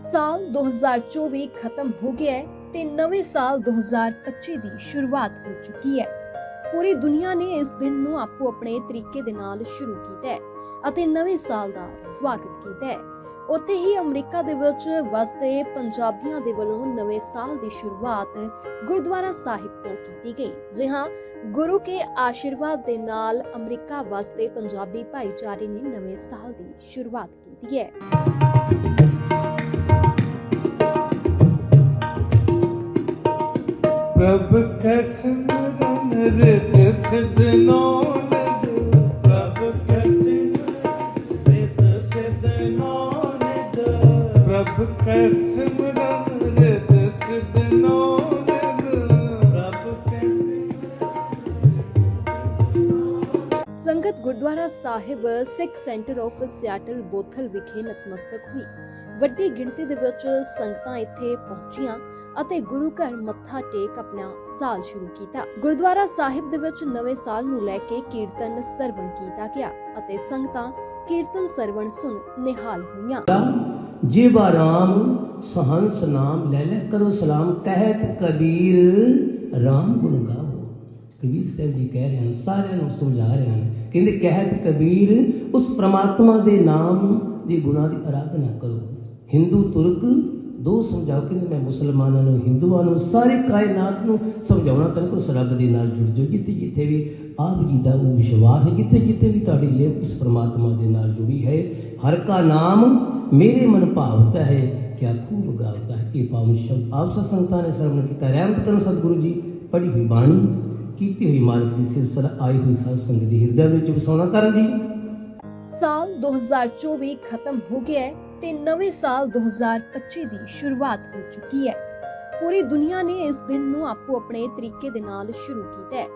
ਸਾਲ 2024 ਖਤਮ ਹੋ ਗਿਆ ਹੈ ਤੇ ਨਵੇਂ ਸਾਲ 2025 ਦੀ ਸ਼ੁਰੂਆਤ ਹੋ ਚੁੱਕੀ ਹੈ। ਪੂਰੀ ਦੁਨੀਆ ਨੇ ਇਸ ਦਿਨ ਨੂੰ ਆਪੋ ਆਪਣੇ ਤਰੀਕੇ ਦੇ ਨਾਲ ਸ਼ੁਰੂ ਕੀਤਾ ਹੈ ਅਤੇ ਨਵੇਂ ਸਾਲ ਦਾ ਸਵਾਗਤ ਕੀਤਾ ਹੈ। ਉੱਥੇ ਹੀ ਅਮਰੀਕਾ ਦੇ ਵਿੱਚ ਵਸਦੇ ਪੰਜਾਬੀਆਂ ਦੇ ਵੱਲੋਂ ਨਵੇਂ ਸਾਲ ਦੀ ਸ਼ੁਰੂਆਤ ਗੁਰਦੁਆਰਾ ਸਾਹਿਬ ਤੋਂ ਕੀਤੀ ਗਈ। ਜੀ ਹਾਂ, ਗੁਰੂ ਕੇ ਆਸ਼ੀਰਵਾਦ ਦੇ ਨਾਲ ਅਮਰੀਕਾ ਵਸਦੇ ਪੰਜਾਬੀ ਭਾਈਚਾਰੇ ਨੇ ਨਵੇਂ ਸਾਲ ਦੀ ਸ਼ੁਰੂਆਤ ਕੀਤੀ ਹੈ। ਪ੍ਰਭ ਕੈ ਸਿਮਰਨ ਰਿਤ ਸਿਧ ਨੌਲਦ ਪ੍ਰਭ ਕੈ ਸਿਮਰਨ ਰਿਤ ਸਿਧ ਨੌਲਦ ਪ੍ਰਭ ਕੈ ਸਿਮਰਨ ਰਿਤ ਸਿਧ ਨੌਲਦ ਪ੍ਰਭ ਕੈ ਸੰਗਤ Gurdwara Sahib Sikh centre of Seattle Bothell ਵਿਖੇ ਨਤਮਸਤਕ ਹੋਈ ਵੱਡੀ ਗਿਣਤੀ ਦੇ ਵਿੱਚ ਸੰਗਤਾਂ ਇੱਥੇ ਪਹੁੰਚੀਆਂ ਅਤੇ ਗੁਰੂ ਘਰ ਮੱਥਾ ਟੇਕ ਆਪਣਾ ਸਾਲ ਸ਼ੁਰੂ ਕੀਤਾ। ਗੁਰਦੁਆਰਾ ਸਾਹਿਬ ਦੇ ਵਿੱਚ ਨਵੇਂ ਸਾਲ ਨੂੰ ਲੈ ਕੇ ਕੀਰਤਨ ਸਰਵਣ ਕੀਤਾ ਗਿਆ ਅਤੇ ਸੰਗਤਾਂ ਕੀਰਤਨ ਸਰਵਣ ਸੁਣ ਨਿਹਾਲ ਹੋਈਆਂ। ਜਿਵਾ ਰਾਮ ਸਹੰਸ ਨਾਮ ਲੈ ਲੈ, ਕਰੋ ਸਲਾਮ, ਕਹਿਤ ਕਬੀਰ ਰਾਮ ਗੁਣ ਗਾਓ। ਕਬੀਰ ਸਾਹਿਬ ਜੀ ਕਹਿ ਰਹੇ ਹਨ, ਸਾਰਿਆਂ ਨੂੰ ਸਮਝਾ ਰਹੇ ਹਨ। ਕਹਿੰਦੇ ਕਹਿਤ ਕਬੀਰ, ਉਸ ਪ੍ਰਮਾਤਮਾ ਦੇ ਨਾਮ ਦੇ ਗੁਣਾਂ ਦੀ ਆਰਾਧਨਾ ਕਰੋ। ਹਿੰਦੂ ਤੁਰਕ ਦੋ ਸਮਝਾਓ ਕਹਿੰਦੇ ਮੈਂ ਮੁਸਲਮਾਨਾਂ ਨੂੰ, ਹਿੰਦੂਆਂ ਨੂੰ, ਸਾਰੀ ਕਾਇਨਾਤ ਨੂੰ ਸਮਝਾਉਣਾ ਤਾਂ ਉਸ ਦੇ ਨਾਲ ਜੁੜ ਜਾਓ। ਜਿੱਥੇ ਜਿੱਥੇ ਵੀ ਆਪ ਜੀ ਦਾ ਉਹ ਵਿਸ਼ਵਾਸ ਹੈ, ਜਿੱਥੇ ਜਿੱਥੇ ਵੀ ਤੁਹਾਡੀ ਲਿਵ ਉਸ ਪ੍ਰਮਾਤਮਾ ਦੇ ਨਾਲ ਜੁੜੀ ਹੈ, ਹਰ ਕਾ ਨਾਮ ਮੇਰੇ ਮਨ ਭਾਵਤਾ ਹੈ, ਕਿਆ ਖੂਬ ਗਾਵਤਾ ਹੈ। ਇਹ ਪਾਵਨ ਸ਼ਬਦ ਆਪ ਸਤ ਨੇ ਸਰਵਣ ਕੀਤਾ। ਰਹਿਮਤ ਕਰਨ ਸਤਿਗੁਰੂ ਜੀ, ਪੜ੍ਹੀ ਹੋਈ ਬਾਣੀ, ਕੀਤੀ ਹੋਈ ਮਾਲਕ ਦੀ ਸਿਰਸਲਾ ਆਈ ਹੋਈ ਸਤ ਸੰਗਤ ਦੀ ਹਿਰਦੇ ਵਿੱਚ ਵਸਾਉਣਾ ਕਰਨ ਜੀ ਸਾਲ 2024 ਖਤਮ ਹੋ ਗਿਆ ਹੈ। ਤੇ ਨਵੇਂ ਸਾਲ 2025 ਦੀ ਸ਼ੁਰੂਆਤ ਹੋ ਚੁੱਕੀ ਹੈ। ਪੂਰੀ ਦੁਨੀਆ ਨੇ ਇਸ ਦਿਨ ਨੂੰ ਆਪੋ ਆਪਣੇ ਤਰੀਕੇ ਦੇ ਨਾਲ ਸ਼ੁਰੂ ਕੀਤਾ ਹੈ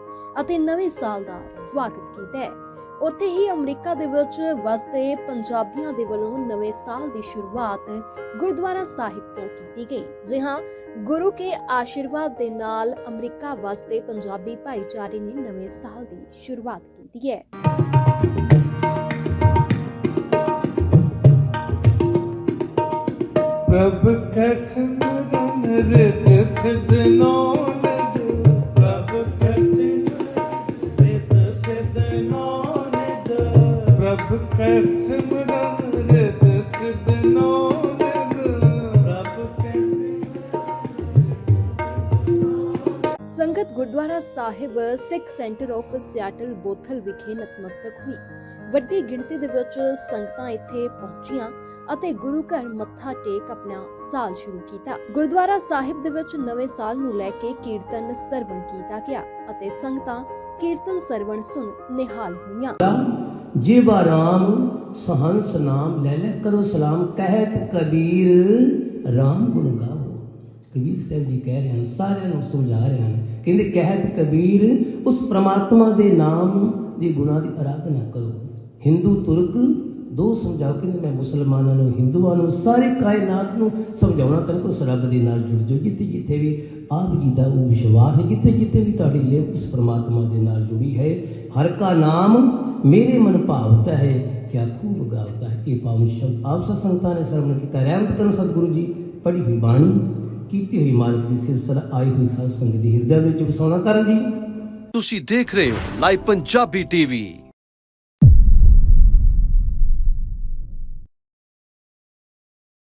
ਅਤੇ ਨਵੇਂ ਸਾਲ ਦਾ ਸਵਾਗਤ ਕੀਤਾ ਹੈ। ਉੱਥੇ ਹੀ ਅਮਰੀਕਾ ਦੇ ਵਿੱਚ ਵਸਦੇ ਪੰਜਾਬੀਆਂ ਦੇ ਵੱਲੋਂ ਨਵੇਂ ਸਾਲ ਦੀ ਸ਼ੁਰੂਆਤ ਗੁਰਦੁਆਰਾ ਸਾਹਿਬ ਤੋਂ ਕੀਤੀ ਗਈ। ਜੀ ਹਾਂ, ਗੁਰੂ ਕੇ ਆਸ਼ੀਰਵਾਦ ਦੇ ਨਾਲ ਅਮਰੀਕਾ ਵਸਦੇ ਪੰਜਾਬੀ ਭਾਈਚਾਰੇ ਨੇ ਨਵੇਂ ਸਾਲ ਦੀ ਸ਼ੁਰੂਆਤ ਕੀਤੀ ਹੈ। ਪ੍ਰਭ ਕੈ ਸਿਮਰਨ ਰਿਤ ਸਿਧ ਨੌਲਦ ਪ੍ਰਭ ਕੈ ਸਿਮਰਨ ਰਿਤ ਸਿਧ ਨੌਲਦ ਪ੍ਰਭ ਕੈ ਸਿਮਰਨ ਰਿਤ ਸਿਧ ਨੌਲਦ ਪ੍ਰਭ ਕੈ ਸੰਗਤ Gurdwara Sahib Sikh centre of Seattle Bothell ਵਿਖੇ ਨਤਮਸਤਕ ਹੋਈ ਵੱਡੀ ਗਿਣਤੀ ਦੇ ਵਿੱਚ ਸੰਗਤਾਂ ਇੱਥੇ ਪਹੁੰਚੀਆਂ ਅਤੇ ਗੁਰੂ ਘਰ ਮੱਥਾ ਟੇਕ ਆਪਣਾ ਸਾਲ ਸ਼ੁਰੂ ਕੀਤਾ। ਗੁਰਦੁਆਰਾ ਸਾਹਿਬ ਦੇ ਵਿੱਚ ਨਵੇਂ ਸਾਲ ਨੂੰ ਲੈ ਕੇ ਕੀਰਤਨ ਸਰਵਣ ਕੀਤਾ ਗਿਆ ਅਤੇ ਸੰਗਤਾਂ ਕੀਰਤਨ ਸਰਵਣ ਸੁਣ ਨਿਹਾਲ ਹੋਈਆਂ। ਜਿਵਾ ਰਾਮ ਸਹੰਸ ਨਾਮ ਲੈ ਲੈ, ਕਰੋ ਸਲਾਮ, ਕਹਿਤ ਕਬੀਰ ਰਾਮ ਗੁਣ ਗਾਓ। ਕਬੀਰ ਸਾਹਿਬ ਜੀ ਕਹਿ ਰਹੇ ਹਨ, ਸਾਰਿਆਂ ਨੂੰ ਸਮਝਾ ਰਹੇ ਹਨ। ਕਹਿੰਦੇ ਕਹਿਤ ਕਬੀਰ, ਉਸ ਪ੍ਰਮਾਤਮਾ ਦੇ ਨਾਮ ਦੇ ਗੁਣਾ ਦੀ ਅਰਾਧਨਾ ਕਰੋ। ਹਿੰਦੂ ਤੁਰਕ ਦੋ ਸਮਝਾਓ ਕਹਿੰਦੇ ਮੈਂ ਮੁਸਲਮਾਨਾਂ ਨੂੰ, ਹਿੰਦੂਆਂ ਨੂੰ, ਸਾਰੀ ਕਾਇਨਾਤ ਨੂੰ ਸਮਝਾਉਣਾ ਤਾਂ ਉਸ ਰੱਬ ਦੇ ਨਾਲ ਜੁੜ ਜਾਓ, ਜਿੱਥੇ ਜਿੱਥੇ ਵੀ ਆਪ ਜੀ ਦਾ ਉਹ ਵਿਸ਼ਵਾਸ ਜਿੱਥੇ ਜਿੱਥੇ ਵੀ ਤੁਹਾਡੀ ਲਿਵ ਉਸ ਪ੍ਰਮਾਤਮਾ ਦੇ ਨਾਲ ਜੁੜੀ ਹੈ, ਹਰ ਕਾ ਨਾਮ ਮੇਰੇ ਮਨ ਭਾਵਤਾ ਹੈ, ਕਿਆ ਖੂਬ ਗਾਵਤਾ ਹੈ, ਇਹ ਪਾਵਨ ਸ਼ਬਦ ਆਪ ਸਤ ਸੰਗਤਾਂ ਨੇ ਸਰਵਣ ਕੀਤਾ, ਰਹਿਮਤ ਕਰਨ ਸਤਿਗੁਰੂ ਜੀ, ਪੜ੍ਹੀ ਹੋਈ ਬਾਣੀ, ਕੀਤੀ ਹੋਈ ਮਾਲਕ ਦੀ ਸਿਰਸਲਾ ਆਈ ਹੋਈ ਸਤ ਸੰਗਤ ਦੀ ਹਿਰਦੇ ਵਿੱਚ ਵਸਾਉਣਾ ਕਰਨ ਜੀ। ਤੁਸੀਂ ਦੇਖ ਰਹੇ ਹੋ ਲਾਈਵ ਪੰਜਾਬੀ ਟੀਵੀ।